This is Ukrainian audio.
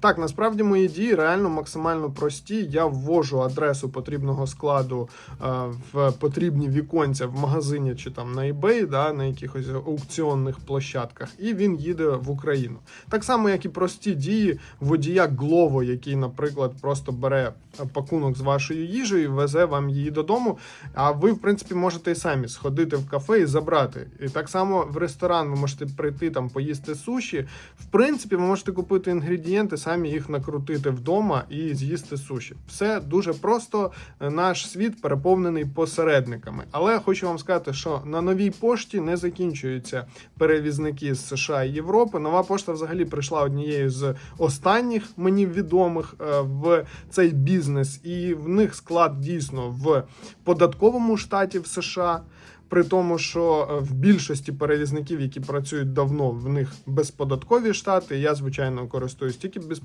Так, насправді мої дії реально максимально прості. Я ввожу адресу потрібного складу е, в потрібні віконця в магазині чи там на eBay, да, на якихось аукціонних площадках, і він їде в Україну. Так само, як і прості дії водія Glovo, який, наприклад, просто бере е, пакунок з вашою їжею і везе вам її додому. А ви, в принципі, можете і самі сходити в кафе і забрати. І так само в ресторан ви можете прийти там поїсти суші. В принципі, ви можете купити інгредієнти, самі їх накрутити вдома і з'їсти суші. Все дуже просто. Наш світ переповнений посередниками. Але хочу вам сказати, що на новій пошті не закінчуються перевізники з США і Європи. Нова пошта взагалі прийшла однією з останніх мені відомих е, в цей бізнес, і в них склад дійсно в податковому штаті в США. При тому, що е, в більшості перевізників, які працюють давно, в них безподаткові штати. Я звичайно користуюсь тільки без